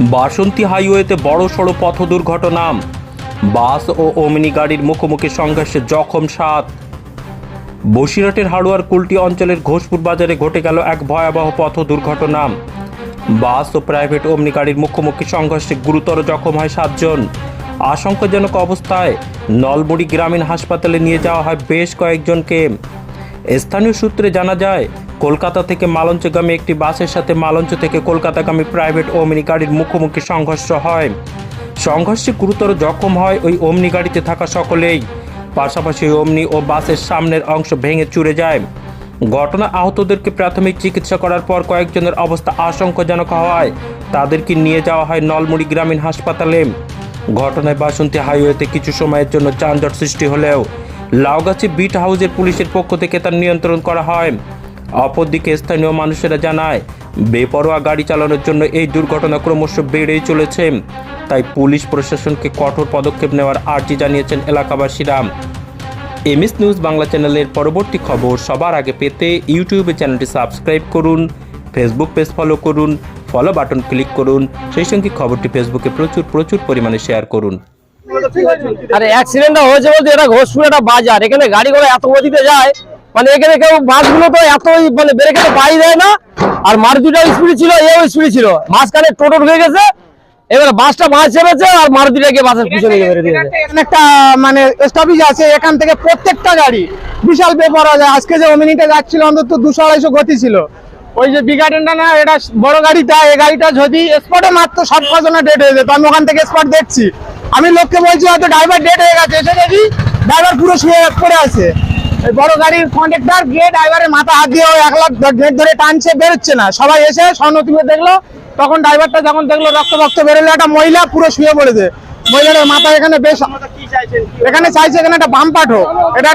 বাসন্তী হাইওয়েতে বড় সড়ো পথ দুর্ঘটনা। বাস ও ওমিনি গাড়ির মুখোমুখি সংঘর্ষে জখম সাত। বসিরহাটের হাড়ুয়ার কুলটি অঞ্চলের ঘোষপুর বাজারে ঘটে গেল এক ভয়াবহ পথ দুর্ঘটনা। বাস ও প্রাইভেট ওমনি গাড়ির মুখোমুখি সংঘর্ষে গুরুতর জখম হয় সাতজন। আশঙ্কাজনক অবস্থায় নলবড়ি গ্রামীণ হাসপাতালে নিয়ে যাওয়া হয় বেশ কয়েকজনকে। স্থানীয় সূত্রে জানা যায় কলকাতা থেকে মালঞ্চগামী একটি বাসের সাথে মালঞ্চ থেকে কলকাতাগামী প্রাইভেট ওমনি গাড়ির মুখোমুখি সংঘর্ষ হয়। সংঘর্ষে গুরুতর জখম হয় ওই ওমনি গাড়িতে থাকা সকলেই। পাশাপাশি ওমনি ও বাসের সামনের অংশ ভেঙে চুরে যায়। ঘটনা আহতদেরকে প্রাথমিক চিকিৎসা করার পর কয়েকজনের অবস্থা আশঙ্কাজনক হওয়ায় তাদেরকে নিয়ে যাওয়া হয় নলমুড়ি গ্রামীণ হাসপাতালে। ঘটনায় বাসন্তী হাইওয়েতে কিছু সময়ের জন্য যানজট সৃষ্টি হলেও লাউগাছি বিট হাউসের পুলিশের পক্ষ থেকে তার নিয়ন্ত্রণ করা হয়। অপরদিকে স্থানীয় মানুষেরা জানায়, বেপরোয়া গাড়ি চালানোর জন্য এই দুর্ঘটনা ক্রমশ বেড়েই চলেছে। তাই পুলিশ প্রশাসনকে কঠোর পদক্ষেপ নেওয়ার আর্জি জানিয়েছেন এলাকাবাসীরা। এমএস নিউজ বাংলা চ্যানেলের পরবর্তী খবর সবার আগে পেতে ইউটিউবে চ্যানেলটি সাবস্ক্রাইব করুন, ফেসবুক পেজ ফলো করুন, ফলো বাটন ক্লিক করুন, সেই সঙ্গে খবরটি ফেসবুকে প্রচুর প্রচুর পরিমাণে শেয়ার করুন। আরে অ্যাক্সিডেন্টটা হয়েছে বলতে এটা ঘোষপুর একটা বাজার, এখানে গাড়ি ঘোড়া এত গতিতে যায় মানে এখানে কেউ বাসগুলো তো এতই মানে ব্রেকে তো পাই দেয় না। আর মারুতিটা স্পিড ছিল এও স্পিড ছিল। মাঝখানে টোটো ঢুকে গেছে এবার বাসটা মাছ ছেড়েছে আর মারুতিটা গিয়ে বাসের পিছনে গিয়ে মেরে দিয়েছে। এখানে একটা মানে স্টপেজ আছে এখান থেকে প্রত্যেকটা গাড়ি। বিশাল ব্যাপার যায় আজকে যে ওমিনিটে যাচ্ছিল অন্তত দুশো আড়াইশো গতি ছিল। ওই যে বিগার্ডেনটা না এটা বড় গাড়িটা এই গাড়িটা যদি স্পটে মাত্র সাত পাঁচজনের ডেট হয়ে যেত। আমি ওখান থেকে স্পট দেখছি। আমি লোককে বলছি হয়তো ড্রাইভার ডেট হয়ে গেছে এসে দেখি ড্রাইভার পুরো শুয়ে পড়ে আছে। বড় গাড়ির কন্ডাক্টর গিয়ে ড্রাইভারের মাথা হাত দিয়ে এক লাখ গেট ধরে টানছে বেরোচ্ছে না। সবাই এসে সহানুভূতি দেখল। তখন ড্রাইভারটা যখন দেখল রক্ত রক্ত বেরোলো একটা মহিলা পুরো শুয়ে পড়েছে। মহিলাটার মাথা এখানে বেশ এখানে চাইছে এখানে একটা বাম পাঠো এটা